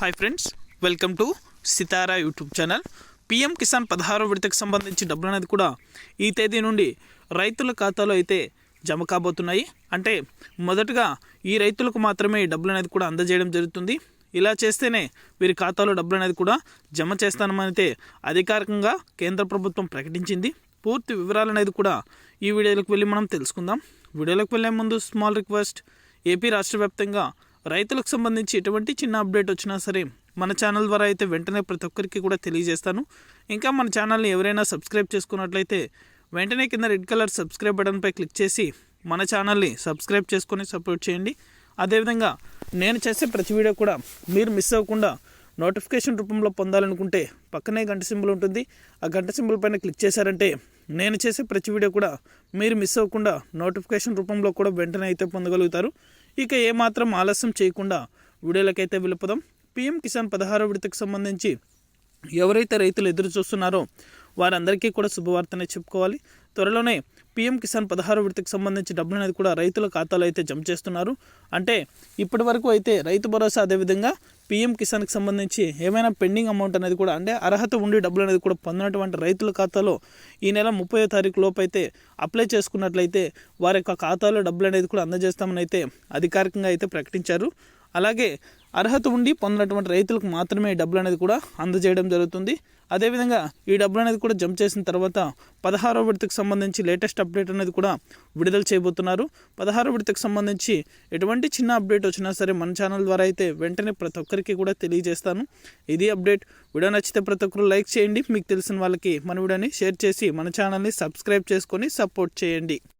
Hi friends welcome to Sitara YouTube channel PM Kisan పదహారో విడతకు సంబంధించి డబ్బులు అనేది కూడా ఈ తేదీ నుండి రైతుల ఖాతాలో అయితే జమ కాబోతున్నాయి. అంటే మొదటగా ఈ రైతులకు మాత్రమే ఈ డబ్బులు అనేది కూడా అందజేయడం జరుగుతుంది. ఇలా చేస్తేనే వీరి ఖాతాలో డబ్బులు అనేది కూడా జమ చేస్తానమైతే అయితే అధికారికంగా కేంద్ర ప్రభుత్వం ప్రకటించింది. పూర్తి వివరాలు అనేది కూడా ఈ వీడియోలకు వెళ్ళి మనం తెలుసుకుందాం. వీడియోలకు వెళ్ళే ముందు స్మాల్ రిక్వెస్ట్ ఏపీ రాష్ట్ర వ్యాప్తంగా రైతులకు సంబంధించి ఎటువంటి చిన్న అప్డేట్ వచ్చినా సరే మన ఛానల్ ద్వారా అయితే వెంటనే ప్రతి ఒక్కరికి కూడా తెలియజేస్తాను. ఇంకా మన ఛానల్ని ఎవరైనా సబ్స్క్రైబ్ చేసుకున్నట్లయితే వెంటనే కింద రెడ్ కలర్ సబ్స్క్రైబ్ బటన్పై క్లిక్ చేసి మన ఛానల్ని సబ్స్క్రైబ్ చేసుకొని సపోర్ట్ చేయండి. అదేవిధంగా నేను చేసే ప్రతి వీడియో కూడా మీరు మిస్ అవ్వకుండా నోటిఫికేషన్ రూపంలో పొందాలనుకుంటే పక్కనే గంట సింబల్ ఉంటుంది. ఆ గంట సింబల్ పైన క్లిక్ చేశారంటే నేను చేసే ప్రతి వీడియో కూడా మీరు మిస్ అవ్వకుండా నోటిఫికేషన్ రూపంలో కూడా వెంటనే అయితే పొందగలుగుతారు. ఇక ఏమాత్రం ఆలస్యం చేయకుండా వీడియోలకైతే వెళ్ళిపోదాం పిఎం కిసాన్ పదహారో విడతకు సంబంధించి ఎవరైతే రైతులు ఎదురు చూస్తున్నారో వారందరికీ కూడా శుభవార్తనే చెప్పుకోవాలి. త్వరలోనే పీఎం కిసాన్ పదహారు విడతకు సంబంధించి డబ్బులు అనేది కూడా రైతుల ఖాతాలో అయితే జమ చేస్తున్నారు. అంటే ఇప్పటి వరకు అయితే రైతు భరోసా అదేవిధంగా పీఎం కిసాన్కి సంబంధించి ఏమైనా పెండింగ్ అమౌంట్ అనేది కూడా అంటే అర్హత ఉండి డబ్బులు అనేది కూడా పొందినటువంటి రైతుల ఖాతాలో ఈ నెల ముప్పై తారీఖు లోపు అయితే అప్లై చేసుకున్నట్లయితే వారి యొక్క ఖాతాలో డబ్బులు అనేది కూడా అందజేస్తామని అయితే అధికారికంగా అయితే ప్రకటించారు. అలాగే అర్హత ఉండి పొందినటువంటి రైతులకు మాత్రమే ఈ డబ్బులు అనేది కూడా అందజేయడం జరుగుతుంది. అదేవిధంగా ఈ డబ్బులు అనేది కూడా జమ చేసిన తర్వాత పదహారో విడతకు సంబంధించి లేటెస్ట్ అప్డేట్ అనేది కూడా విడుదల చేయబోతున్నారు. పదహారో విడతకు సంబంధించి ఎటువంటి చిన్న అప్డేట్ వచ్చినా సరే మన ఛానల్ ద్వారా అయితే వెంటనే ప్రతి ఒక్కరికి కూడా తెలియజేస్తాను. ఇది అప్డేట్. వీడియో నచ్చితే ప్రతి ఒక్కరు లైక్ చేయండి. మీకు తెలిసిన వాళ్ళకి మన వీడియోని షేర్ చేసి మన ఛానల్ని సబ్స్క్రైబ్ చేసుకొని సపోర్ట్ చేయండి.